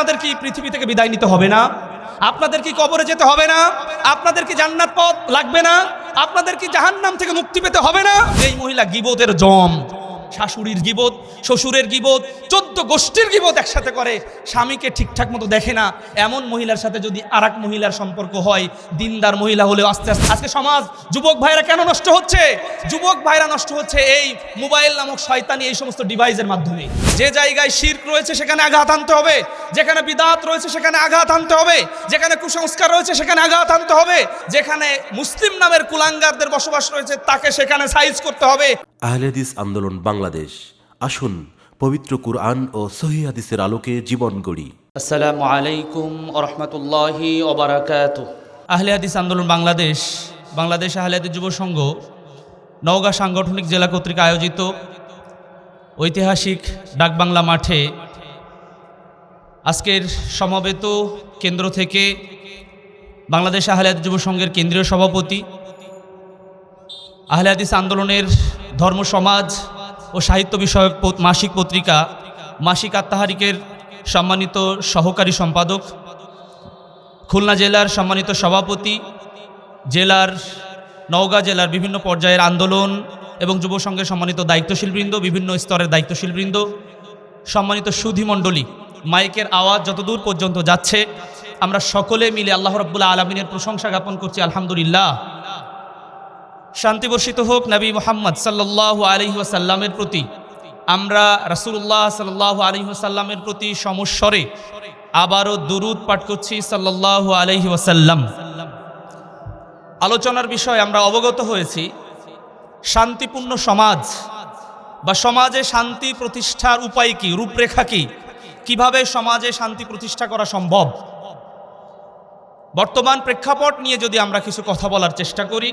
আপনাদের কি পৃথিবী থেকে বিদায় নিতে হবে না? আপনাদের কি কবরে যেতে হবে না? আপনাদের কি জান্নাত পথ লাগবে না? আপনাদের কি জাহান্নাম থেকে মুক্তি পেতে হবে না? এই মহিলা গিবতের জম শাশুড়ির গিবত, শ্বশুরের গিবত, চোদ্দ গোষ্ঠীর গিবত একসাথে করে, স্বামীকে ঠিকঠাক মতো দেখে না। এমন মহিলার সাথে যদি আর মহিলার সম্পর্ক হয়, দিনদার মহিলা হলেও আস্তে আস্তে, আজকে সমাজ, যুবক ভাইরা কেন নষ্ট হচ্ছে? যুবক ভাইরা নষ্ট হচ্ছে এই মোবাইল নামক শয়তানি এই সমস্ত ডিভাইসের মাধ্যমে। যে জায়গায় শির্ক রয়েছে, সেখানে আঘাত আনতে হবে। যেখানে বিদাত রয়েছে, সেখানে আঘাত আনতে হবে। যেখানে কুসংস্কার রয়েছে, সেখানে আঘাত আনতে হবে। যেখানে মুসলিম নামের কুলাঙ্গারদের বসবাস রয়েছে, তাকে সেখানে সাইজ করতে হবে। আহলেদিস আন্দোলন বাংলাদেশ। আসুন পবিত্র কুরআন ও সহি হাদিসের আলোকে জীবন গড়ি। আসসালামু আলাইকুম ওরহমতুল্লাহি ওবরাকাত আহলে হাদিস আন্দোলন বাংলাদেশ বাংলাদেশ আহলে হাদিস যুব সংঘ নওগাঁ সাংগঠনিক জেলা কর্তৃক আয়োজিত ঐতিহাসিক ডাকবাংলা মাঠে আজকের সমবেত কেন্দ্র থেকে বাংলাদেশ আহলে হাদিস যুব সংঘের কেন্দ্রীয় সভাপতি আহলে আন্দোলনের ধর্ম সমাজ ও সাহিত্য বিষয়ক মাসিক পত্রিকা মাসিক আত্মাহারিকের সম্মানিত সহকারী সম্পাদক, খুলনা জেলার সম্মানিত সভাপতি, জেলার নওগাঁ জেলার বিভিন্ন পর্যায়ের আন্দোলন এবং যুব সংঘের সম্মানিত দায়িত্বশীলবৃন্দ, বিভিন্ন স্তরের দায়িত্বশীলবৃন্দ, সম্মানিত সুধীমণ্ডলী মাইকের আওয়াজ যতদূর পর্যন্ত যাচ্ছে, আমরা সকলে মিলে আল্লাহ রব্বুল্লাহ আলমিনের প্রশংসা জ্ঞাপন করছি, আলহামদুলিল্লাহ। শান্তি বর্ষিত হোক নবী মোহাম্মদ সাল্লাহ আলহি ওয়াসাল্লামের প্রতি। আমরা রাসূলুল্লাহ সাল্লাহ আলহি ওয়াসাল্লামের প্রতি সমস্বরে আবারও দুরুদ পাঠ করছি সাল্লাহ আলহি ওয়াসাল্লাম। আলোচনার বিষয় আমরা অবগত হয়েছি, শান্তিপূর্ণ সমাজ বা সমাজে শান্তি প্রতিষ্ঠার উপায় কি, রূপরেখা কি, কীভাবে সমাজে শান্তি প্রতিষ্ঠা করা সম্ভব? বর্তমান প্রেক্ষাপট নিয়ে যদি আমরা কিছু কথা বলার চেষ্টা করি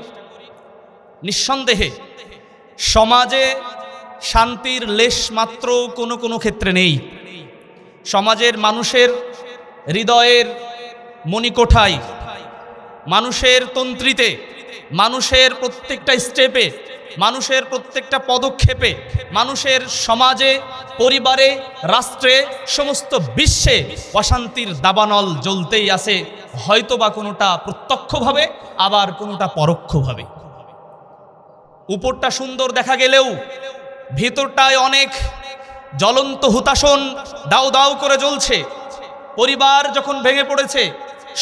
নিঃসন্দেহে সমাজে শান্তির লেশ মাত্র কোনো কোনো ক্ষেত্রে নেই। সমাজের মানুষের হৃদয়ের মণিকোঠায়, মানুষের তন্ত্রীতে, মানুষের প্রত্যেকটা স্টেপে, মানুষের প্রত্যেকটা পদক্ষেপে, মানুষের সমাজে, পরিবারে, রাষ্ট্রে, সমস্ত বিশ্বে অশান্তির দাবানল জ্বলতেই আছে। হয়তোবা কোনোটা প্রত্যক্ষভাবে, আবার কোনোটা পরোক্ষভাবে। উপরটা সুন্দর দেখা গেলেও, ভেতরটায় অনেক জ্বলন্ত হুতাশন দাউ দাউ করে জ্বলছে। পরিবার যখন ভেঙে পড়েছে,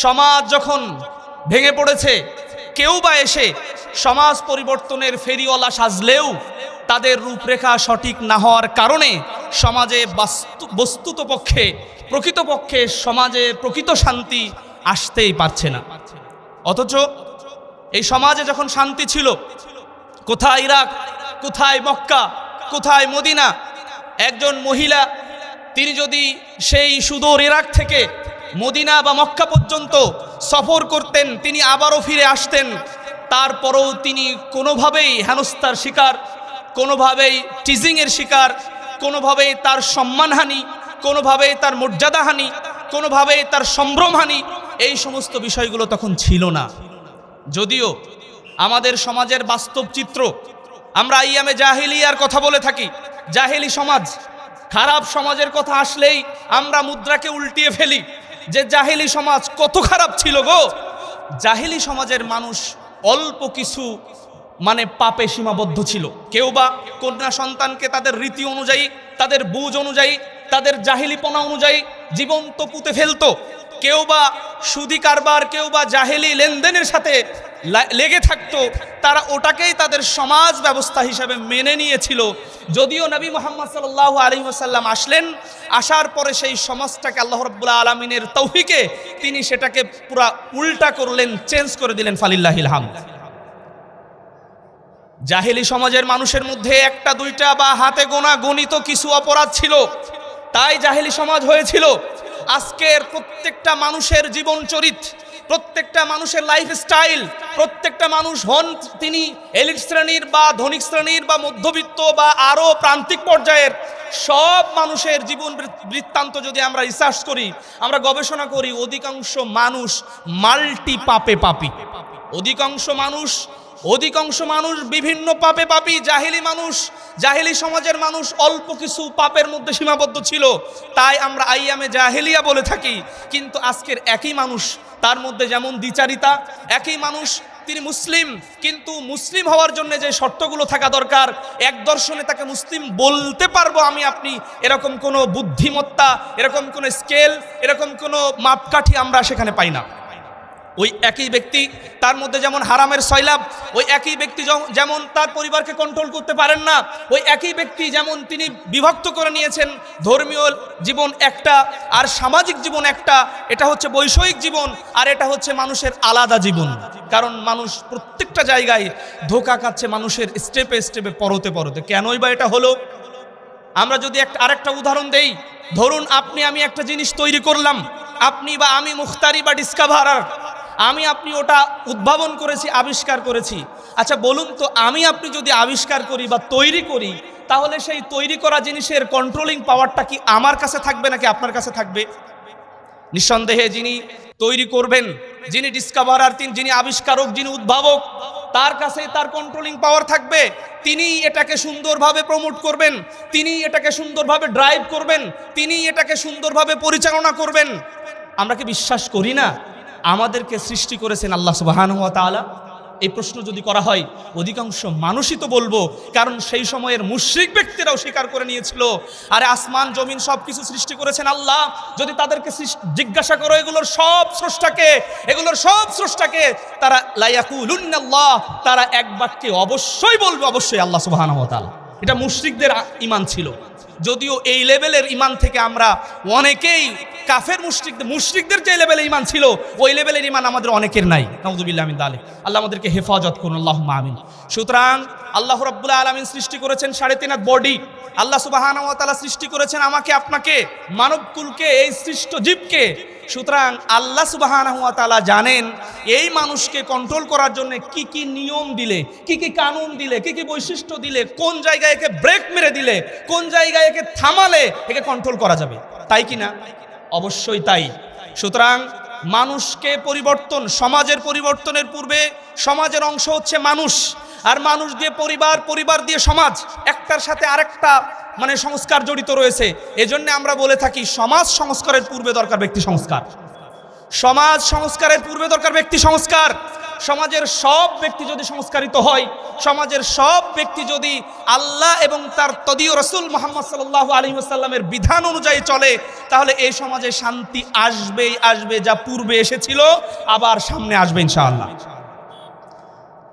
সমাজ যখন ভেঙে পড়েছে, কেউ বা এসে সমাজ পরিবর্তনের ফেরিওয়ালা সাজলেও তাদের রূপরেখা সঠিক না হওয়ার কারণে সমাজে বাস্তু, বস্তুত পক্ষে প্রকৃতপক্ষে সমাজে প্রকৃত শান্তি আসতেই পারছে না। অথচ এই সমাজে যখন শান্তি ছিল কোথায় ইরাক? কোথায় মক্কা? কোথায় মদিনা? একজন মহিলা, তিনি যদি সেই সুদূর ইরাক থেকে মদিনা বা মক্কা পর্যন্ত সফর করতেন, তিনি আবারও ফিরে আসতেন। তারপরও তিনি কোনোভাবেই হেনস্থার শিকার, কোনোভাবেই টিজিংয়ের শিকার, কোনোভাবেই তার সম্মানহানি, কোনোভাবেই তার মর্যাদাহানি, কোনোভাবেই তার সম্ভ্রমহানি, এই সমস্ত বিষয়গুলো তখন ছিল না। যদিও আমাদের সমাজের বাস্তব চিত্র। আমরা আইয়ামে জাহিলিয়ার কথা বলে থাকি। জাহেলি সমাজ, খারাপ সমাজের কথা আসলেই আমরা মুদ্রাকে উল্টিয়ে ফেলি। যে জাহেলি সমাজ কত খারাপ ছিল গো! জাহেলি সমাজের মানুষ অল্প কিছু মানে পাপে সীমাবদ্ধ ছিল। কেউ বা কন্যা সন্তানকে তাদের রীতি অনুযায়ী, তাদের বুঝ অনুযায়ী, তাদের জাহিলিপনা অনুযায়ী জীবন্ত পুঁতে ফেলতো। কেউ বা সুদি কারবার, কেউ বা জাহেলি লেনদেনের সাথে লেগে থাকতো, তারা ওটাকেই তাদের সমাজ ব্যবস্থা হিসাবে মেনে নিয়েছিল। যদিও নবী মোহাম্মদ সাল্লাহ আলী ওসাল্লাম আসলেন, আসার পরে সেই সমাজটাকে আল্লাহ রব্বুল্লাহ আলমিনের তৌফিকে তিনি সেটাকে পুরা উল্টা করলেন, চেঞ্জ করে দিলেন, ফালিল্লাহিল হামদ। জাহেলি সমাজের মানুষের মধ্যে একটা, দুইটা বা হাতে গোনা গণিত কিছু অপরাধ ছিল, তাই জাহেলি সমাজ হয়েছিল। আজকের প্রত্যেকটা মানুষের জীবন চরিত প্রত্যেকটা মানুষের লাইফ স্টাইল প্রত্যেকটা মানুষ হন তিনি এলিট শ্রেণির বা ধনিক শ্রেণির বা মধ্যবিত্ত বা আরও প্রান্তিক পর্যায়ের, সব মানুষের জীবন বৃত্তান্ত যদি আমরা রিসার্চ করি, আমরা গবেষণা করি, অধিকাংশ মানুষ মাল্টি পাপে পাপি। অধিকাংশ মানুষ অধিকাংশ মানুষ বিভিন্ন পাপে পাপি, জাহিলি মানুষ, জাহিলি সমাজের মানুষ অল্প কিছু পাপের মধ্যে সীমাবদ্ধ ছিল। তাই আমরা আইয়ামে জাহেলিয়া বলে থাকি, কিন্তু আজকের একই মানুষ তার মধ্যে যেমন দ্বিচারিতা, একই মানুষ, তিনি মুসলিম, কিন্তু মুসলিম হওয়ার জন্য যে শর্তগুলো থাকা দরকার, এক দর্শনে তাকে মুসলিম বলতে পারব আমি আপনি, এরকম কোনো বুদ্ধিমত্তা, এরকম কোনো স্কেল, এরকম কোনো মাপকাঠি আমরা সেখানে পাই না। ওই একই ব্যক্তি তার মধ্যে যেমন হারামের সয়লাভ ওই একই ব্যক্তি যেমন তার পরিবারকে কন্ট্রোল করতে পারেন না, ওই একই ব্যক্তি যেমন তিনি বিভক্ত করে নিয়েছেন, ধর্মীয় জীবন একটা আর সামাজিক জীবন একটা, এটা হচ্ছে বৈষয়িক জীবন আর এটা হচ্ছে মানুষের আলাদা জীবন। কারণ মানুষ প্রত্যেকটা জায়গায় ধোকা খাচ্ছে মানুষের স্টেপে স্টেপে, পরতে পরতে। কেনই বা এটা হলো? আমরা যদি একটা আরেকটা উদাহরণ দেই, ধরুন আপনি আমি একটা জিনিস তৈরি করলাম, আপনি বা আমি মুখতারি বা ডিসকাভারার আমি আপনি ওটা উদ্ভাবন করেছি, আবিষ্কার করেছি। আচ্ছা বলুন তো, আমি আপনি যদি আবিষ্কার করি বা তৈরি করি, তাহলে সেই তৈরি করা জিনিসের কন্ট্রোলিং পাওয়ারটা কি আমার কাছে থাকবে নাকি আপনার কাছে থাকবে? নিঃসন্দেহে যিনি তৈরি করবেন, যিনি ডিসকাভারার তিন যিনি আবিষ্কারক, যিনি উদ্ভাবক, তার কাছে তার কন্ট্রোলিং পাওয়ার থাকবে। তিনি এটাকে সুন্দরভাবে প্রমোট করবেন তিনি এটাকে সুন্দরভাবে ড্রাইভ করবেন তিনি এটাকে সুন্দরভাবে পরিচালনা করবেন। আমরা কি বিশ্বাস করি না? আমাদেরকে সৃষ্টি করেছেন আল্লাহ সুবাহান ওয়া তাআলা। এই প্রশ্ন যদি করা হয়, অধিকাংশ মানুষই তো বলব, কারণ সেই সময়ের মুশ্রিক ব্যক্তিরাও স্বীকার করে নিয়েছিল। আরে আসমান, জমিন সব কিছু সৃষ্টি করেছেন আল্লাহ। যদি তাদেরকে জিজ্ঞাসা করো, এগুলোর সব স্রষ্টাকে, এগুলোর সব স্রষ্টাকে, তারা লাইয়াকুলুন্নাল্লাহ তারা এক বাক্যে অবশ্যই বলবে, অবশ্যই আল্লাহ তাআলা। এটা মুশরিকদের ইমান ছিল। যদিও এই লেভেলের ইমান থেকে আমরা অনেকেই কাফের মুশ্রিক মুশ্রিকদের যে লেভেলে ইমান ছিল, ওই লেভেলের ইমান আমাদের অনেকের নাই। নাউযুবিল্লাহ আমিন দালিক। আল্লাহ আমাদেরকে হেফাজত করুন। আল্লাহ আমিন। সুতরাং আল্লাহ রাব্বুল আলামিন সৃষ্টি করেছেন সাড়ে তিন বডি আল্লাহ তাআলা সৃষ্টি করেছেন আমাকে, আপনাকে মানবকুলকে এই সৃষ্ট জীবকে। সুতরাং আল্লাহ সুবহানাহু ওয়া জানেন এই মানুষকে কন্ট্রোল করার জন্য কি কি নিয়ম দিলে, কি কি কানুন দিলে, কি কি বৈশিষ্ট্য দিলে, কোন জায়গায় একে ব্রেক মেরে দিলে, কোন জায়গায় একে থামালে একে কন্ট্রোল করা যাবে। তাই কি না? অবশ্যই তাই। সুতরাং মানুষকে পরিবর্তন, সমাজের পরিবর্তনের পূর্বে সমাজের অংশ হচ্ছে মানুষ। আর মানুষ দিয়ে পরিবার পরিবার দিয়ে সমাজ, একটার সাথে আরেকটা মানে সংস্কার জড়িত রয়েছে। এজন্য আমরা বলে থাকি, সমাজ সংস্কারের পূর্বে দরকার ব্যক্তি সংস্কার। সমাজ সংস্কারের পূর্বে দরকার ব্যক্তি সংস্কার। সমাজের সব ব্যক্তি যদি সংস্কারিত হয়, সমাজের সব ব্যক্তি যদি আল্লাহ এবং তার তদীয় রসুল মোহাম্মদ সাল্লাহ আলী আসাল্লামের বিধান অনুযায়ী চলে, তাহলে এই সমাজে শান্তি আসবেই আসবে, যা পূর্বে এসেছিল, আবার সামনে আসবে ইনশাআল্লাহ।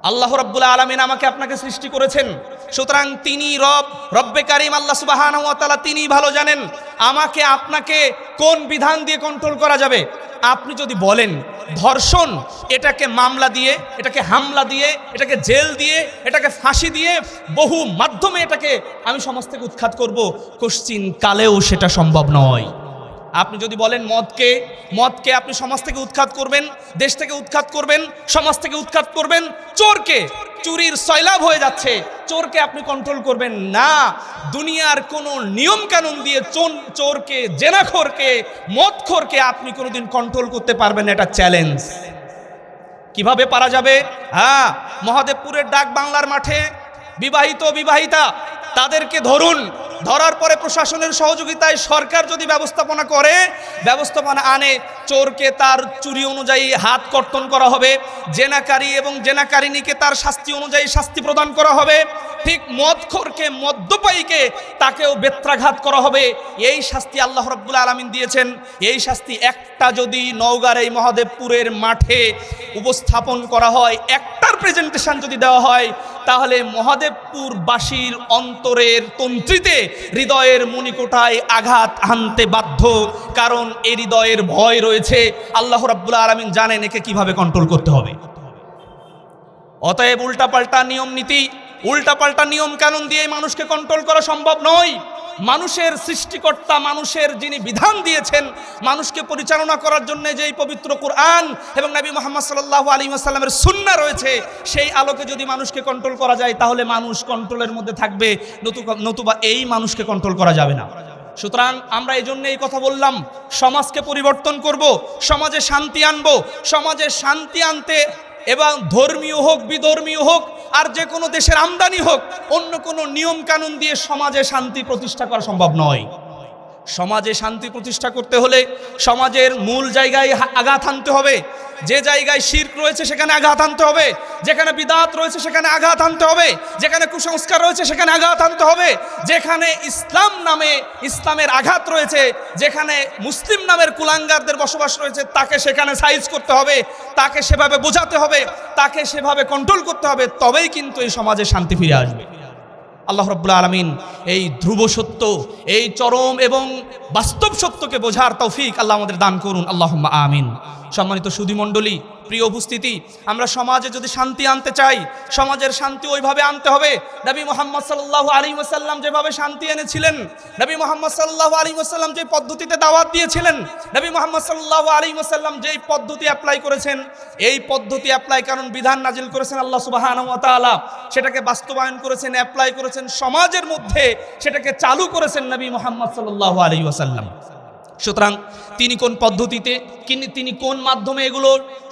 আল্লাহ রব্বুল আলমিন আমাকে আপনাকে সৃষ্টি করেছেন। সুতরাং তিনি রব, রব্বে কারিম আল্লাহ সুবাহান তিনি ভালো জানেন। আমাকে, আপনাকে কোন বিধান দিয়ে কন্ট্রোল করা যাবে? আপনি যদি বলেন, ধর্ষণ, এটাকে মামলা দিয়ে, এটাকে হামলা দিয়ে, এটাকে জেল দিয়ে, এটাকে ফাঁসি দিয়ে বহু মাধ্যমে এটাকে আমি সমাজ থেকে উৎখাত করব কোশ্চিন কালেও সেটা সম্ভব নয়। আপনি যদি বলেন মদকে মদকে আপনি সমাজ থেকে উৎখাত করবেন, দেশ থেকে উৎখাত করবেন, সমাজ থেকে উৎখাত করবেন, চোরকে চুরির সয়লাভ হয়ে যাচ্ছে, চোরকে আপনি কন্ট্রোল করবেন না। দুনিয়ার কোনো নিয়ম কানুন দিয়ে চোর, চোরকে, জেনাখোরকে, মদখোরকে আপনি কোনোদিন কন্ট্রোল করতে পারবেন এটা চ্যালেঞ্জ কীভাবে পারা যাবে? হ্যাঁ মহাদেবপুরের ডাক বাংলার মাঠে বিবাহিত, বিবাহিতা, তাদেরকে ধরুন ধরার পরে প্রশাসনের সহযোগিতায় সরকার যদি ব্যবস্থাপনা করে, ব্যবস্থাপনা আনে, চোরকে তার চুরি অনুযায়ী হাত কর্তন করা হবে, জেনাকারী এবং জেনাকারিনীকে তার শাস্তি অনুযায়ী শাস্তি প্রদান করা হবে, ঠিক মদখোরকে, মদ্যপায়ীকে তাকেও বেত্রাঘাত করা হবে। এই শাস্তি আল্লাহ রব্বুল আলমিন দিয়েছেন। এই শাস্তি একটা যদি নওগাঁর এই মহাদেবপুরের মাঠে উপস্থাপন করা হয়, একটার প্রেজেন্টেশন যদি দেওয়া হয়, তাহলে মহাদেবপুরবাসীর অন্তরের তন্ত্রীতে হৃদয়ের মুনিকোটায় আঘাত আনতে বাধ্য। কারণ এ হৃদয়ের ভয় রয়েছে। আল্লাহ রাব্বুল আলমিন জানেন একে কীভাবে কন্ট্রোল করতে হবে। অতএব উল্টাপাল্টা নিয়ম নীতি, উল্টাপাল্টা নিয়ম কানুন দিয়ে মানুষকে কন্ট্রোল করা সম্ভব নয়। মানুষের সৃষ্টিকর্তা, মানুষের যিনি বিধান দিয়েছেন, মানুষকে পরিচালনা করার জন্য যেই পবিত্র কোরআন এবং নবী মোহাম্মদ সাল্লাহ আলী আসাল্লামের সুন্না রয়েছে, সেই আলোকে যদি মানুষকে কন্ট্রোল করা যায়, তাহলে মানুষ কন্ট্রোলের মধ্যে থাকবে। নতুবা এই মানুষকে কন্ট্রোল করা যাবে না। সুতরাং আমরা এই জন্য এই কথা বললাম, সমাজকে পরিবর্তন করব, সমাজে শান্তি আনব। সমাজে শান্তি আনতে এবং ধর্মীয় হোক, বিধর্মীয় হোক, আর যে কোনো দেশের আমদানি হোক, অন্য কোনো নিয়ম কানুন দিয়ে সমাজে শান্তি প্রতিষ্ঠা করা সম্ভব নয়। সমাজে শান্তি প্রতিষ্ঠা করতে হলে সমাজের মূল জায়গায় আঘাত আনতে হবে। যে জায়গায় শির্ক রয়েছে সেখানে আঘাত আনতে হবে। যেখানে বিদাত রয়েছে সেখানে আঘাত আনতে হবে। যেখানে কুসংস্কার রয়েছে সেখানে আঘাত আনতে হবে। যেখানে ইসলাম নামে ইসলামের আঘাত রয়েছে, যেখানে মুসলিম নামের কুলাঙ্গারদের বসবাস রয়েছে, তাকে সেখানে সাইজ করতে হবে। তাকে সেভাবে বোঝাতে হবে। তাকে সেভাবে কন্ট্রোল করতে হবে। তবেই কিন্তু এই সমাজে শান্তি ফিরে আসবে। আল্লাহ রব্বুল্লা আলমিন এই ধ্রুব সত্য, এই চরম এবং বাস্তব সত্যকে বোঝার তৌফিক আল্লাহ আমাদের দান করুন। আল্লাহ আমিন। সম্মানিত সুধীমণ্ডলী, প্রিয় উপস্থিতি, আমরা সমাজে যদি শান্তি আনতে চাই, সমাজের শান্তি ওইভাবে আনতে হবে। নবী মোহাম্মদ সাল্লাহ আলী ওসাল্লাম যেভাবে শান্তি এনেছিলেন, নবী মোহাম্মদ সাল্লাহ আলী ওসাল্লাম যে পদ্ধতিতে দাওয়াত দিয়েছিলেন, নবী মোহাম্মদ সাল্লাহ আলী ওসাল্লাম যেই পদ্ধতি অ্যাপ্লাই করেছেন, এই পদ্ধতি অ্যাপ্লাই কারণ বিধান নাজিল করেছেন আল্লাহ সুবাহ সেটাকে বাস্তবায়ন করেছেন অ্যাপ্লাই করেছেন সমাজের মধ্যে, সেটাকে চালু করেছেন নবী মোহাম্মদ সাল্লাহ আলী ওসাল্লাম সুতরাং তিনি কোন পদ্ধতিতে তিনি কোন মাধ্যমে এগুলো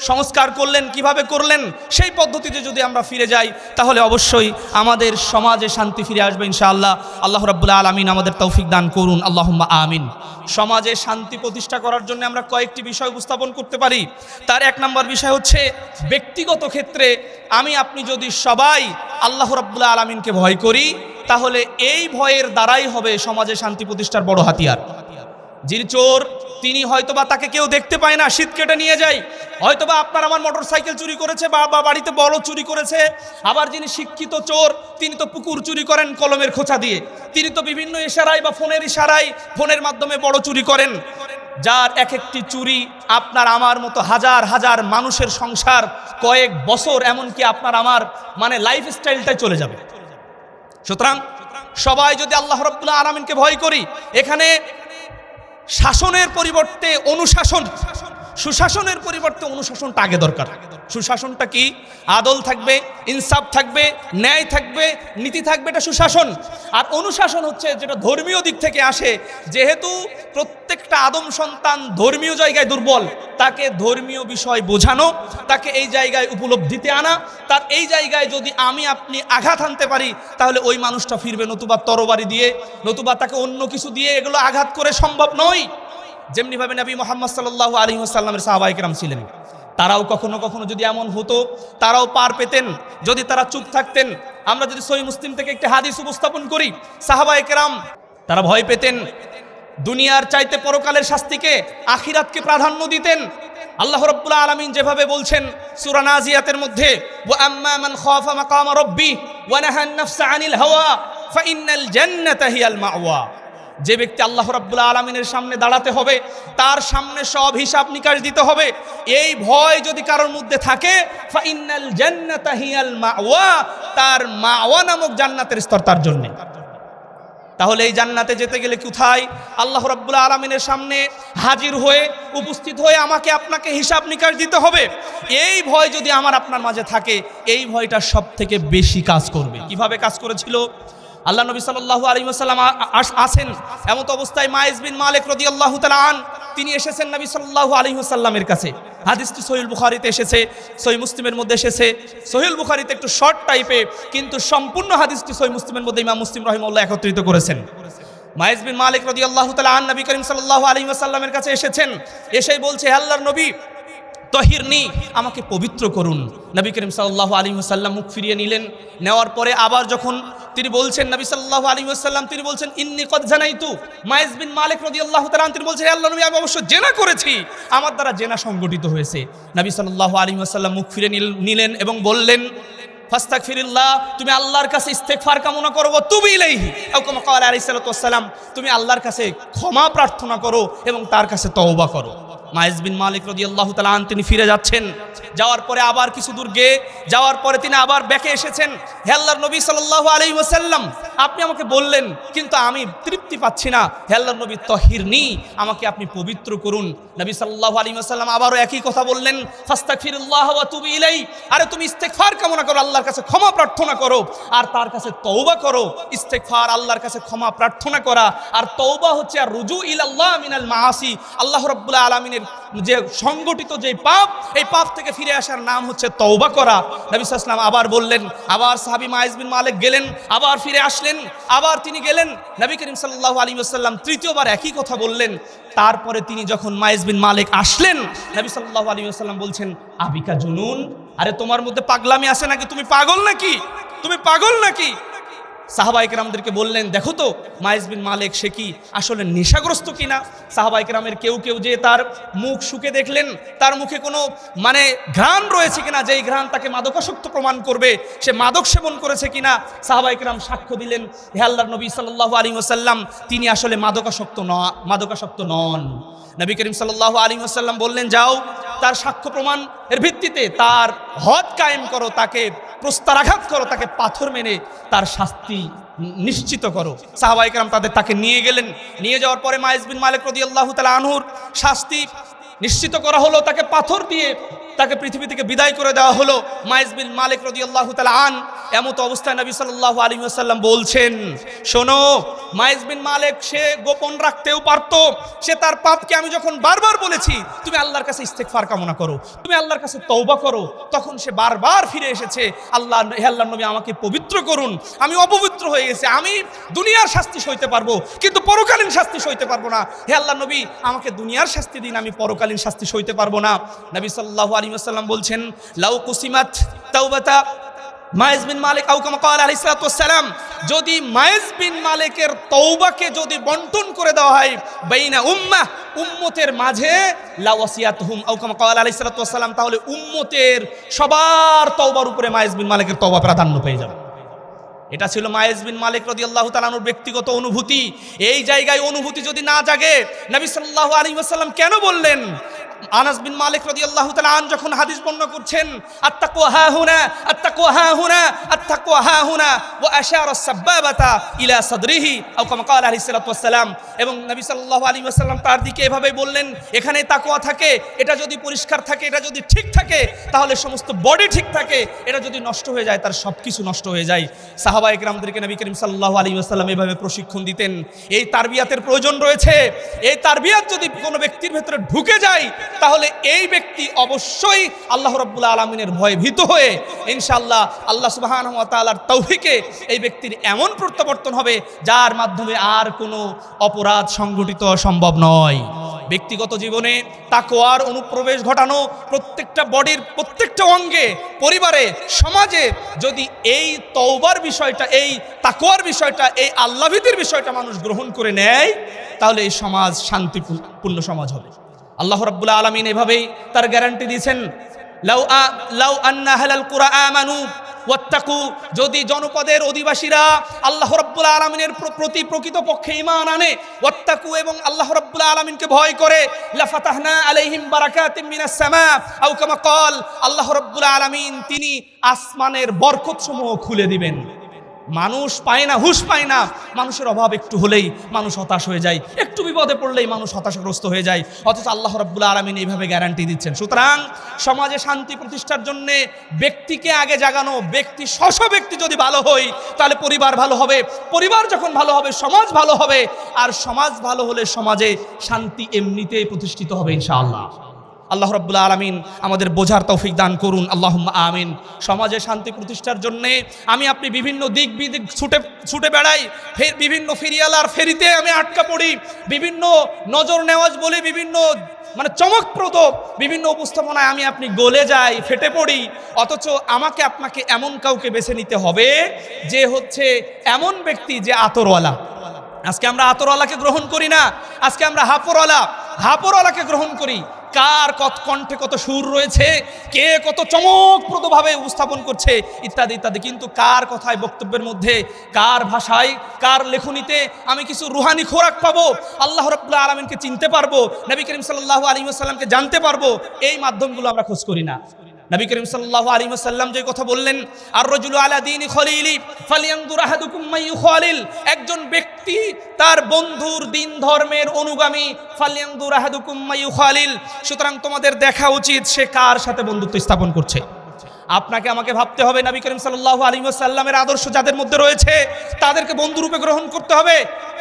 সংস্কার করলেন, কীভাবে করলেন, সেই পদ্ধতিতে যদি আমরা ফিরে যাই, তাহলে অবশ্যই আমাদের সমাজে শান্তি ফিরে আসবে ইনশাআল্লাহ। আল্লাহ রাব্বুল আলমিন আমাদের তৌফিক দান করুন। আল্লাহ আমিন। সমাজে শান্তি প্রতিষ্ঠা করার জন্য আমরা কয়েকটি বিষয় উপস্থাপন করতে পারি। তার এক নম্বর বিষয় হচ্ছে, ব্যক্তিগত ক্ষেত্রে আমি, আপনি যদি সবাই আল্লাহ রাব্বুল আলমিনকে ভয় করি, তাহলে এই ভয়ের দ্বারাই হবে সমাজে শান্তি প্রতিষ্ঠার বড় হাতিয়ার। যিনি চোর, তিনি হয়তোবা তাকে কেউ দেখতে পায় না, শীত কেটে নিয়ে যায়। হয়তোবা আপনার আমার মোটর সাইকেল চুরি করেছে, বা বাড়িতে বড় চুরি করেছে। আবার যিনি শিক্ষিত চোর, তিনি তো পুকুর চুরি করেন কলমের খোঁচা দিয়ে। তিনি তো বিভিন্ন ইশারায় বা ফোনের ইশারায় ফোনের মাধ্যমে বড় চুরি করেন। যার এক একটি চুরি আপনার আমার মতো হাজার হাজার মানুষের সংসার কয়েক বছর এমনকি আপনার আমার মানে লাইফ স্টাইলটাই চলে যাবে। সুতরাং সবাই যদি আল্লাহ রব্বুল্লাহ আলমিনকে ভয় করি, এখানে শাসনের পরিবর্তে অনুশাসন সুশাসনের পরিবর্তে অনুশাসনটা আগে দরকার। সুশাসনটা কি? আদল থাকবে, ইনসাফ থাকবে, ন্যায় থাকবে, নীতি থাকবে, এটা সুশাসন। আর অনুশাসন হচ্ছে যেটা ধর্মীয় দিক থেকে আসে, যেহেতু প্রত্যেকটা আদম সন্তান ধর্মীয় জায়গায় দুর্বল, তাকে ধর্মীয় বিষয় বোঝানো, তাকে এই জায়গায় উপলব্ধিতে আনা, তার এই জায়গায় যদি আমি আপনি আঘাত আনতে পারি, তাহলে ওই মানুষটা ফিরবে নতুবা তরবারি দিয়ে, নতুবা তাকে অন্য কিছু দিয়ে এগুলো আঘাত করে সম্ভব নয়। যেমনিভাবে নবী মোহাম্মদ সাল্লাহ আলী সাল্লামের সাহাবাইকরাম ছিলেন। তারাও কখনো কখনো যদি এমন হতো, তারাও পার পেতেন। যদি তারা চুপ থাকতেন, আমরা যদি সই মুসলিম থেকে একটি হাদিস উপস্থাপন করি সাহাবাইকরাম তারা ভয় পেতেন। দুনিয়ার চাইতে পরকালের শাস্তিকে আখিরাতকে প্রাধান্য দিতেন। আল্লাহ রব্বুল আলমিন যেভাবে বলছেন সুরানাজিয়াতের মধ্যে, ওয়া আনিল হাওয়া যে ব্যক্তি আল্লাহ রাব্বুল আলমিনের সামনে দাঁড়াতে হবে, তার সামনে সব হিসাব নিকাশ দিতে হবে। এই ভয় যদি কারোর মধ্যে থাকে তার মাওয়া নামক জান্নাতের স্তর তার জন্যে। তাহলে এই জান্নাতে যেতে গেলে কোথায়? আল্লাহ রাব্বুল আলমিনের সামনে হাজির হয়ে, উপস্থিত হয়ে আমাকে আপনাকে হিসাব নিকাশ দিতে হবে। এই ভয় যদি আমার আপনার মাঝে থাকে, এই ভয়টা সব থেকে বেশি কাজ করবে। কীভাবে কাজ করেছিল? আল্লাহ নবী সাল্লাল্লাহু আলাইহি ওয়াসাল্লাম আ- আস- আসেন এমত অবস্থায় মাইজ বিন মালিক রাদিয়াল্লাহু তাআলা আন, তিনি এসেছেন নবী সাল্লাল্লাহু আলাইহি ওয়াসাল্লামের কাছে। হাদিসটি সহিহ বুখারীতে এসেছে, সহিহ মুসলিমের মধ্যে এসেছে। সহিহ বুখারীতে একটু শর্ট টাইপে কিন্তু সম্পূর্ণ হাদিসটি সহিহ মুসলিমের মধ্যে ইমাম মুসলিম রহিমাহুল্লাহ একত্রিত করেছেন। মাইজ বিন মালিক রাদিয়াল্লাহু তাআলা আন, নবী করিম সাল্লাল্লাহু আলাইহি ওয়াসাল্লামের কাছে এসেছেন। এসেই বলছে আল্লাহর নবী তহিরনি আমাকে পবিত্র করুন। নবী করিম সাল্লাহ আলী সাল্লাম মুখ ফিরিয়ে নিলেন। নেওয়ার পরে আবার যখন তিনি বলছেন, নবী সাল্লাহ আলী সাল্লাম তিনি বলছেন, ইন্নি কদ জানাই তু মাইজ বিন মালিক রদি আল্লাহ তালান তিনি বলছেন আল্লাহ নবী, আমি অবশ্য জেনা করেছি। আমার দ্বারা জেনা সংগঠিত হয়েছে। নবী সাল্লাহ আলী সাল্লাম মুখ ফিরে নিল- নিলেন এবং বললেন ফাস্তাক ফিরিল্লাহ তুমি আল্লাহর কাছে ইস্তেকফার কামনা করব তুমি ইলাইহি। আলাইসালাম তুমি আল্লাহর কাছে ক্ষমা প্রার্থনা করো এবং তার কাছে তওবা করো। বিন মালিক রদি আল্লাহ তালান তিনি ফিরে যাচ্ছেন। যাওয়ার পরে আবার কিছু দূর গিয়ে, যাওয়ার পরে তিনি আবার ব্যাকে এসেছেন। হে আল্লাহর নবী সাল্লাল্লাহু আলাইহি ওয়াসাল্লাম, আপনি আমাকে বললেন, কিন্তু আমি তৃপ্তি পাচ্ছি না। হে আল্লাহ নবী তহির নি আমাকে আপনি পবিত্র করুন। নবী সাল্লাল্লাহু আলাইহি ওয়াসাল্লাম আবারও একই কথা বললেন, ফাস্তাগফিরুল্লাহ ওয়া তুবু ইলাই। আরে তুমি ইস্তেগফার কামনা করো, আল্লাহর কাছে ক্ষমা প্রার্থনা করো, আর তার কাছে তৌবা করো। ইস্তেগফার, আল্লাহর কাছে ক্ষমা প্রার্থনা করা। আর তৌবা হচ্ছে আর রুজু ইলাল্লাহ মিনাল মাআসি। আল্লাহ রাব্বুল আলামিনের যে সংগঠিত যে পাপ, এই পাপ থেকে ফিরে আসার নাম হচ্ছে তওবা করা। নবী সাল্লাল্লাহু আবার বললেন, আবার সাহাবী মাইজ বিন মালিক গেলেন, আবার ফিরে আসলেন, আবার তিনি গেলেন। নবী করিম সাল্লাল্লাহু আলাইহি ওয়াসাল্লাম তৃতীয়বার একই কথা বললেন। তারপরে তিনি যখন মাইজ বিন মালিক আসলেন, নবী সাল্লাল্লাহু আলাইহি ওয়াসাল্লাম বলছেন, আবিকা জুনুন? আরে তোমার মধ্যে পাগলামি আছে নাকি? তুমি পাগল নাকি? তুমি পাগল নাকি? সাহাবাইকেরামদেরকে বললেন, দেখো তো বিন মালিক সে কি? আসলে নেশাগ্রস্ত কিনা? সাহাবাইকেরামের কেউ কেউ যে তার মুখ শুকে দেখলেন, তার মুখে কোনো মানে ঘ্রাণ রয়েছে কিনা, যেই ঘ্রাণ তাকে মাদকাসক্ত প্রমাণ করবে, সে মাদক সেবন করেছে কিনা সাহাবাইকেরাম সাক্ষ্য দিলেন, হে আল্লাহর নবী সাল্লাল্লাহু আলী ওসাল্লাম তিনি আসলে মাদকাসক্ত ন, মাদকাসক্ত নন। নবী করিম সাল্লাল্লাহু আলী ওসাল্লাম বললেন, যাও, তার সাক্ষ্য প্রমাণ এর ভিত্তিতে, তার হদ কায়েম করো, তাকে প্রস্তারাঘাত করো, তাকে পাথর মেনে তার শাস্তি নিশ্চিত করো। সাহাবাইকরাম তাদের তাকে নিয়ে গেলেন। নিয়ে যাওয়ার পরে মায়েসবিন বিন মালিক রদি আল্লাহ তালা আনহুর শাস্তি নিশ্চিত করা হলো। তাকে পাথর দিয়ে তাকে পৃথিবী থেকে বিদায় করে দেওয়া হলো। মাইজ বিন মালিক রদি আল্লাহ তালা আন, এমত অবস্থায় নবী সাল্লাহ আলী আসাল্লাম বলছেন, শোনো মাইজ বিন মালিক, সে গোপন রাখতেও পারতো। সে তার পাপকে আমি যখন বারবার বলেছি, তুমি আল্লাহর কাছে ইস্তেকফার কামনা করো, তুমি আল্লাহর কাছে তৌবা করো, তখন সে বারবার ফিরে এসেছে। আল্লাহ, হে আল্লাহ নবী, আমাকে পবিত্র করুন। আমি অপবিত্র হয়ে গেছি, আমি দুনিয়ার শাস্তি সইতে পারব, কিন্তু পরকালীন শাস্তি সইতে পারব না। হে আল্লাহ নবী, আমাকে দুনিয়ার শাস্তি দিন, আমি পরকালীন শাস্তি সইতে পারব না। নবী সাল্লাল্লাহু আলাইহি ওয়াসাল্লাম বলছেন, লাউ কুসিমাত তাওবাতা মায়েজ বিন মালিক আউকামা কাল আলি সালাতাম যদি মায়েজ বিন মালিকের তৌবাকে যদি বন্টন করে দেওয়া হয়, বেইনা উম্মা, উম্মতের মাঝে লাওয়াসিয়াত হুম আউকামা কাল আলি সালাতাম তাহলে উম্মতের সবার তৌবার উপরে মায়েজ বিন মালিকের তৌবা প্রাধান্য পেয়ে যাবে। এটা ছিল মায়েজ বিন মালিক রদি আল্লাহ তালানুর ব্যক্তিগত অনুভূতি। এই জায়গায় অনুভূতি যদি না জাগে, নবী সাল্লাহ আলী ওয়াসাল্লাম কেন বললেন? আনাস বিন মালিক রাদিয়াল্লাহু তাআলা আন যখন হাদিস বর্ণনা করছেন আত্তাকওয়া হা হুনা আত্তাকওয়া হা হুনা আত্তাকওয়া হা হুনা, ওয়া আশারা সাব্বাবাতা ইলা সাদরিহি, আও কামা ক্বালা আলাইহিস সালাতু ওয়াসসালাম এবং নবী সাল্লাল্লাহু আলাইহি ওয়াসাল্লাম তার দিকে এভাবে বললেন, এখানে তাকওয়া থাকে, এটা যদি পরিষ্কার থাকে, এটা যদি ঠিক থাকে, তাহলে সমস্ত বডি ঠিক থাকে, এটা যদি নষ্ট হয়ে যায়, তার সব কিছু নষ্ট হয়ে যায়। সাহাবা একরামদেরকে নবী করিম সাল্লাল্লাহু আলাইহি ওয়াসাল্লাম এভাবে প্রশিক্ষণ দিতেন। এই তারবিয়াতের প্রয়োজন রয়েছে। এই তারবিয়াত যদি কোনো ব্যক্তির ভেতরে ঢুকে যায়, তাহলে এই ব্যক্তি অবশ্যই আল্লাহ রব্বুল আলমিনের ভয়ে ভীত হয়ে ইনশাল্লাহ আল্লাহ সুবাহান তালার তৌফিকে এই ব্যক্তির এমন প্রত্যাবর্তন হবে, যার মাধ্যমে আর কোনো অপরাধ সংগঠিত সম্ভব নয়। ব্যক্তিগত জীবনে তাকোয়ার অনুপ্রবেশ ঘটানো প্রত্যেকটা বডির প্রত্যেকটা অঙ্গে, পরিবারে, সমাজে যদি এই তওবার বিষয়টা, এই তাকোয়ার বিষয়টা, এই আল্লাভীতির বিষয়টা মানুষ গ্রহণ করে নেয়, তাহলে এই সমাজ শান্তিপূর্ণ সমাজ হবে। আল্লাহ রাব্বুল আলামিন এভাবেই তার গ্যারান্টি দিয়েছেন, লাউ আ, লাউ আন্না হালাল কুরআ আমানু ওয়াত্তাকু, যদি জনপদের অধিবাসীরা আল্লাহ রাব্বুল আলামিনের প্রতি প্রকৃত পক্ষে ঈমান আনে, ওয়াত্তাকু এবং আল্লাহ রাব্বুল আলামিনকে ভয় করে, লাফাতাহনা আলাইহিম বারাকাতিম মিনাস সামা, আও কামা ক্বাল, আল্লাহ রাব্বুল আলামিন তিনি আসমানের বরকতসমূহ খুলে দিবেন। মানুষ পায় না, হুশ পায় না। মানুষের অভাব একটু হলেই মানুষ হতাশ হয়ে যায়। একটু বিপদে পড়লেই মানুষ হতাশাগ্রস্ত হয়ে যায়। অথচ আল্লাহ রব্বুল আলমিন এইভাবে গ্যারান্টি দিচ্ছেন। সুতরাং সমাজে শান্তি প্রতিষ্ঠার জন্য ব্যক্তিকে আগে জাগানো, ব্যক্তি স্ব ব্যক্তি যদি ভালো হই, তাহলে পরিবার ভালো হবে। পরিবার যখন ভালো হবে, সমাজ ভালো হবে। আর সমাজ ভালো হলে সমাজে শান্তি এমনিতেই প্রতিষ্ঠিত হবে ইনশাআল্লাহ। আল্লাহ রব্বুল্লা আলমিন আমাদের বোঝার তৌফিক দান করুন। আল্লাহ আমিন। সমাজে শান্তি প্রতিষ্ঠার জন্যে আমি আপনি বিভিন্ন দিক বিদিক ছুটে ছুটে বেড়াই ফের বিভিন্ন ফেরিয়ালার ফেরিতে আমি আটকা পড়ি, বিভিন্ন নজর নেওয়াজ বলে, বিভিন্ন মানে চমকপ্রদ বিভিন্ন উপস্থাপনায় আমি আপনি গলে যাই, ফেটে পড়ি, অথচ আমাকে আপনাকে এমন কাউকে বেছে নিতে হবে যে হচ্ছে এমন ব্যক্তি যে আতরওয়ালা। আজকে আমরা আতরওয়ালাকে গ্রহণ করি না, আজকে আমরা হাফরওয়ালা, হাফরওয়ালাকে গ্রহণ করি। কার কত কণ্ঠে কত সুর রয়েছে, কে কত চমকপ্রদভাবে উপস্থাপন করছে, ইত্যাদি ইত্যাদি। কিন্তু কার কথায় বক্তব্যের মধ্যে, কার ভাষায়, কার লেখনীতে আমি কিছু রুহানি খোরাক পাবো, আল্লাহ রব্লা আলমিনকে চিনতে পারব, নবী করিম সাল্লাহ আলী আসাল্লামকে জানতে পারব, এই মাধ্যমগুলো আমরা খোঁজ করি না। নবী করিম সাল্লাল্লাহু আলাইহি ওয়াসাল্লাম যে কথা বললেন আর রজুলু আলা দীনি খলিলি একজন ব্যক্তি তার বন্ধুর দিন ধর্মের অনুগামী ফালিয়ানদুর আহাদুকুম মাই ইউখালিল সুতরাং তোমাদের দেখা উচিত সে কার সাথে বন্ধুত্ব স্থাপন করছে। আপনাকে আমাকে ভাবতে হবে নবী করিম সাল্লাল্লাহু আলাইহি ওয়াসাল্লামের আদর্শ যাদের মধ্যে রয়েছে, তাদেরকে বন্ধুরূপে গ্রহণ করতে হবে।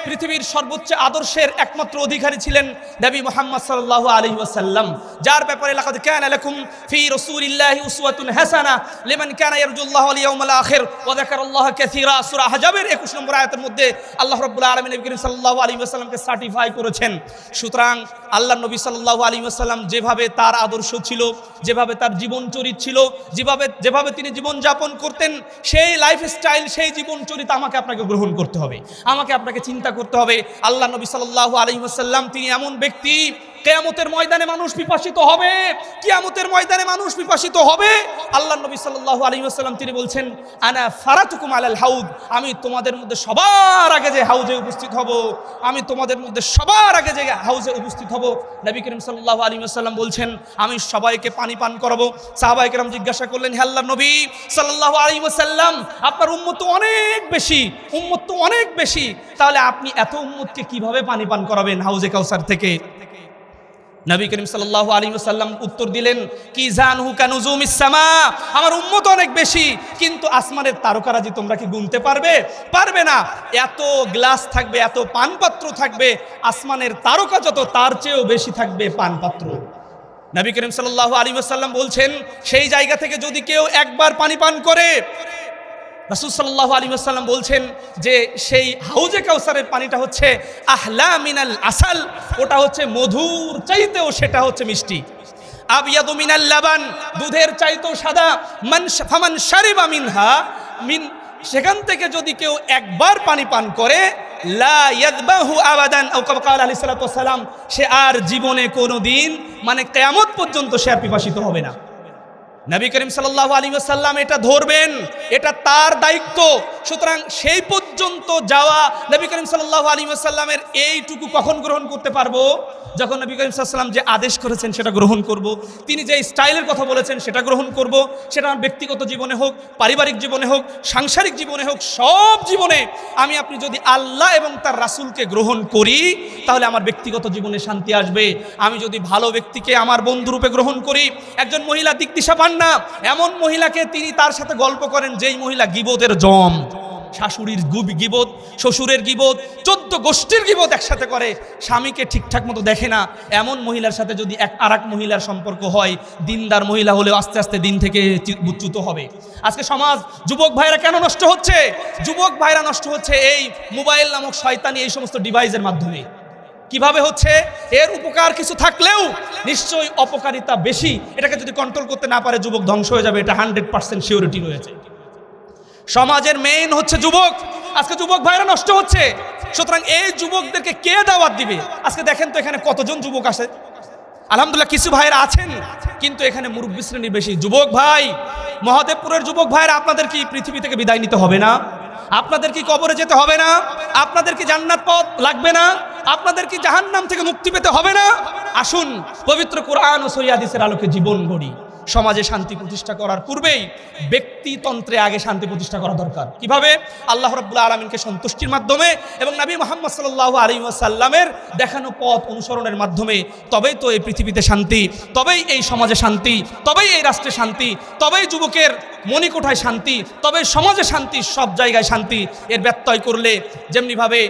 পৃথিবীর সর্বোচ্চ আদর্শের একমাত্র অধিকারী ছিলেন নবী মোহাম্মদ সাল্লাল্লাহু আলী ওয়াসাল্লাম। যার ব্যাপারে লাকাদ কানা লাকুম ফি রাসূলিল্লাহি উসওয়াতুন হাসানা লিমান কানা ইয়ারজুল্লাহ ওয়াল ইয়াউমাল আখির ওয়া যাকারাল্লাহ কাসীরা। সূরা আহজাবের 21 নম্বর আয়াতের মধ্যে আল্লাহ রাব্বুল আলামিন নবী করিম সাল্লাল্লাহু আলাইহি ওয়াসাল্লামকে সার্টিফাই করেছেন। সুতরাং আল্লাহ নবী সাল্লাল্লাহু আলাইহি ওয়াসাল্লাম যেভাবে তার আদর্শ ছিল, যেভাবে তার জীবন চরিত ছিল, যেভাবে যেভাবে তিনি জীবন যাপন করতেন, সেই লাইফস্টাইল সেই জীবন চরিত আমাকে আপনাকে গ্রহণ করতে হবে। আমাকে আপনাকে চিন্তা করতে হবে। আল্লাহ নবী সাল্লাহ আলাইহি তিনি এমন ব্যক্তি কেয়ামতের ময়দানে মানুষ পিপাসিত হবে। কিয়ামতের ময়দানে মানুষ পিপাসিত হবে। আল্লাহ নবী সাল্লাল্লাহু আলাইহি ওয়াসাল্লাম তিনি বলছেন, আনা ফারাতুকুম আলাল হাউদ। আমি তোমাদের মধ্যে সবার আগে যে হাউজে উপস্থিত হব, আমি তোমাদের মধ্যে সবার আগে যে হাউজে উপস্থিত হব, নবী করিম সাল্লাল্লাহু আলাইহি ওয়াসাল্লাম বলছেন, আমি সবাইকে পানি পান করাবো। সাহাবায়ে কেরাম জিজ্ঞাসা করলেন, হে আল্লাহর নবী সাল্লাল্লাহু আলাইহি ওয়াসাল্লাম, আপনার উম্মত অনেক বেশি, উম্মত তো অনেক বেশি। তাহলে আপনি এত উম্মতকে কীভাবে পানি পান করাবেন হাউজে কাউসার থেকে? নবী করিম সাল্লাল্লাহু আলাইহি ওয়াসাল্লাম উত্তর দিলেন, কি জানহু কানুজুম ইসসামা আমার উম্মত অনেক বেশি, কিন্তু আসমানের তারকারাজি তোমরা কি গুনতে পারবে? পারবে না, এত গ্লাস থাকবে, এত পানপাত্র থাকবে, আসমানের তারকা যত, তার চেয়েও বেশি থাকবে পানপাত্র। নবী করিম সাল্লাল্লাহু আলাইহি ওয়াসাল্লাম বলছেন, সেই জায়গা থেকে যদি কেউ একবার পানি পান করে রাসুল সাল্লাহ আলী আসাল্লাম বলছেন যে সেই হাউজে কাউসারের পানিটা হচ্ছে আহলা মিনাল আসাল, ওটা হচ্ছে মধুর চাইতেও সেটা হচ্ছে মিষ্টি। আবিয়াদু মিনাল লাবান, দুধের চাইতেও সাদা, মান ফামান শারিবা মিনহা, মিন সেখান থেকে যদি কেউ একবার পানি পান করে আবাদান ওয়াস সালাম, সে আর জীবনে কোনোদিন মানে কিয়ামত পর্যন্ত সে আর পিপাসিত হবে না। নবী করিম সাল্লাল্লাহু আলাইহি ওয়াসাল্লাম এটা ধরবেন, এটা তার দায়িত্ব। সুতরাং সেই পর্যন্ত যাওয়া নবী করিম সাল্লাল্লাহু আলাইহি ওয়াসাল্লামের এইটুকু কখন গ্রহণ করতে পারব? যখন নবী করিম সাল্লাম যে আদেশ করেছেন সেটা গ্রহণ করব, তিনি যে স্টাইলের কথা বলেছেন সেটা গ্রহণ করব, সেটা আমার ব্যক্তিগত জীবনে হোক, পারিবারিক জীবনে হোক, সাংসারিক জীবনে হোক, সব জীবনে আমি আপনি যদি আল্লাহ এবং তার রাসূলকে গ্রহণ করি, তাহলে আমার ব্যক্তিগত জীবনে শান্তি আসবে। আমি যদি ভালো ব্যক্তিকে আমার বন্ধুরূপে গ্রহণ করি, একজন মহিলা দিক দিশা পান না, এমন মহিলাকে তিনি তার সাথে গল্প করেন যেই মহিলা গিবতের জম। শাশুড়ির গুব- গিবত, শ্বশুরের গিবত, চোদ্দ গোষ্ঠীর গিবত একসাথে করে, স্বামীকে ঠিকঠাক মতো দেখে না। এমন মহিলার সাথে যদি এক আর মহিলার সম্পর্ক হয়, দিনদার মহিলা হলেও আস্তে আস্তে দিন থেকে চি- চ্যুত হবে। আজকে সমাজ, যুবক ভাইরা কেন নষ্ট হচ্ছে? যুবক ভাইরা নষ্ট হচ্ছে এই মোবাইল নামক শয়তানি এই সমস্ত ডিভাইসের মাধ্যমে। কীভাবে হচ্ছে? এর উপকার কিছু থাকলেও নিশ্চয়ই অপকারিতা বেশি। এটাকে যদি কন্ট্রোল করতে না পারে, যুবক ধ্বংস হয়ে যাবে। এটা হান্ড্রেড পার্সেন্ট সিওরিটি রয়েছে। সমাজের মেইন হচ্ছে যুবক। আজকে যুবক ভাইরা নষ্ট হচ্ছে। সুতরাং এই যুবকদেরকে কে দাওয়াত দিবে? আজকে দেখেন তো এখানে কতজন যুবক আসে আলহামদুলিল্লাহ, কিছু ভাইরা আছেন, কিন্তু এখানে মুরব্বী শ্রেণির বেশি। যুবক ভাই, মহাদেবপুরের যুবক ভাইরা আপনাদের কি পৃথিবী থেকে বিদায় নিতে হবে না? আপনাদের কি কবরে যেতে হবে না? আপনাদের কি জান্নাত পথ লাগবে না? আপনাদের কি জাহান্নাম থেকে মুক্তি পেতে হবে না? আসুন, পবিত্র কোরআন ও সৈয়াদিসের আলোকে জীবন গড়ি। সমাজে শান্তি প্রতিষ্ঠা করার পূর্বেই ব্যক্তিতন্ত্রে আগে শান্তি প্রতিষ্ঠা করা দরকার। কীভাবে? আল্লাহ রব্বুল্লা আলমিনকে সন্তুষ্টির মাধ্যমে এবং নাবী মোহাম্মদ সাল্লাহ আলী সাল্লামের দেখানো পথ অনুসরণের মাধ্যমে তবেই তো এই পৃথিবীতে শান্তি, তবেই এই সমাজে শান্তি, তবেই এই রাষ্ট্রে শান্তি, তবেই যুবকের মণিকোঠায় শান্তি তবে সমাজে শান্তি, সব জায়গায় শান্তি। এর ব্যত্যয় করলে যেমনিভাবে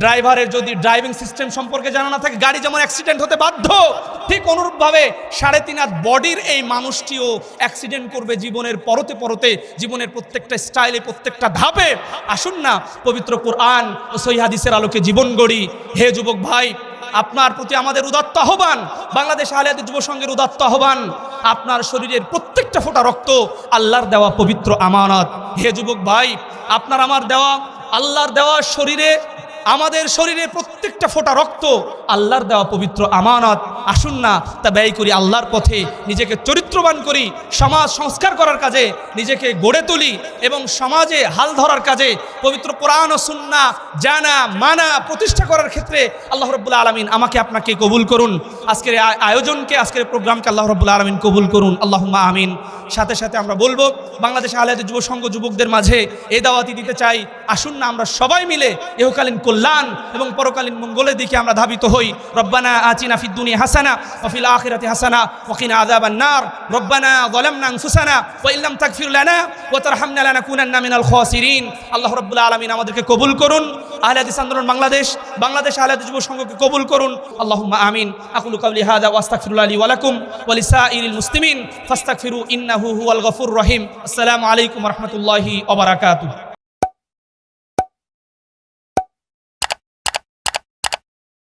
ড্রাইভারের যদি ড্রাইভিং সিস্টেম সম্পর্কে জানা না থাকে, গাড়ি যেমন অ্যাক্সিডেন্ট হতে বাধ্য, ঠিক অনুরূপভাবে সাড়ে তিন হাত বডির এই মানুষটিও অ্যাক্সিডেন্ট করবে জীবনের পরতে পরতে, জীবনের প্রত্যেকটা স্টাইলে প্রত্যেকটা ধাপে। আসুন না, পবিত্র কোরআন ও সৈহাদিসের আলোকে জীবন গড়ি। হে যুবক ভাই, আপনার প্রতি আমাদের উদাত্ত আহ্বান, বাংলাদেশ আলিয়াদের যুব সংঘের উদাত্ত আহ্বান, আপনার শরীরের প্রত্যেকটা ফোঁটা রক্ত, আল্লাহর দেওয়া পবিত্র আমানত। হে যুবক ভাই, আপনার আমার দেওয়া, আল্লাহর দেওয়া শরীরে আমাদের শরীরে প্রত্যেকটা ফোঁটা রক্ত, আল্লাহর দেওয়া পবিত্র আমানত, আসুন না তা ব্যয় করি আল্লাহর পথে। নিজেকে চরিত্রবান করি, সমাজ সংস্কার করার কাজে, নিজেকে গড়ে তুলি এবং সমাজে হাল ধরার কাজে, পবিত্র কোরআন ও সুন্না জানা, মানা, প্রতিষ্ঠা করার ক্ষেত্রে আল্লাহ রব্বুল্লা আলমিন আমাকে আপনাকে কবুল করুন। আজকের আয়োজনকে, আজকের প্রোগ্রামকে আল্লাহ রব্বুল্লা আলমিন কবুল করুন। আল্লাহ আমিন। সাথে সাথে আমরা বলব, বাংলাদেশ আহলাদের যুব সংঘ যুবকদের মাঝে এ দাওয়াতি দিতে চাই। আসুন না আমরা সবাই মিলে ইহকালীন কল্যাণ এবং পরকালীন মঙ্গলের দিকে আমরা ধাবিত হই। রব্বানা আচিনা ফিদ দুনিয়া হাসানা ওফিল আখিরাতি হাসানা ওকিনা আযাবান নার। রব্বানা যালামনা আনফুসানা ওয়া ইল্লাম তাগফির লানা ওয়া তারহামনা লানাকুনান্না মিনাল খাসিরিন। আল্লাহ রাব্বুল আলামিন আমাদেরকে কবুল করুন। আহলে হাদিস আন্দোলন বাংলাদেশ বাংলাদেশ আহলে হাদিস যুব সংঘকে কবুল করুন। আল্লাহুম্মা আমিন। আকুলু কাওলি হাদা ওয়া আস্তাগফিরুল্লাহ লি ওয়া লাকুম ওয়া লিসাইরিল মুসলিমিন। ফাস্তাগফিরু ইন্নাহু হুয়াল গফুর রহিম। আসসালামু আলাইকুম ওয়া রাহমাতুল্লাহি ওয়া বারাকাতুহু।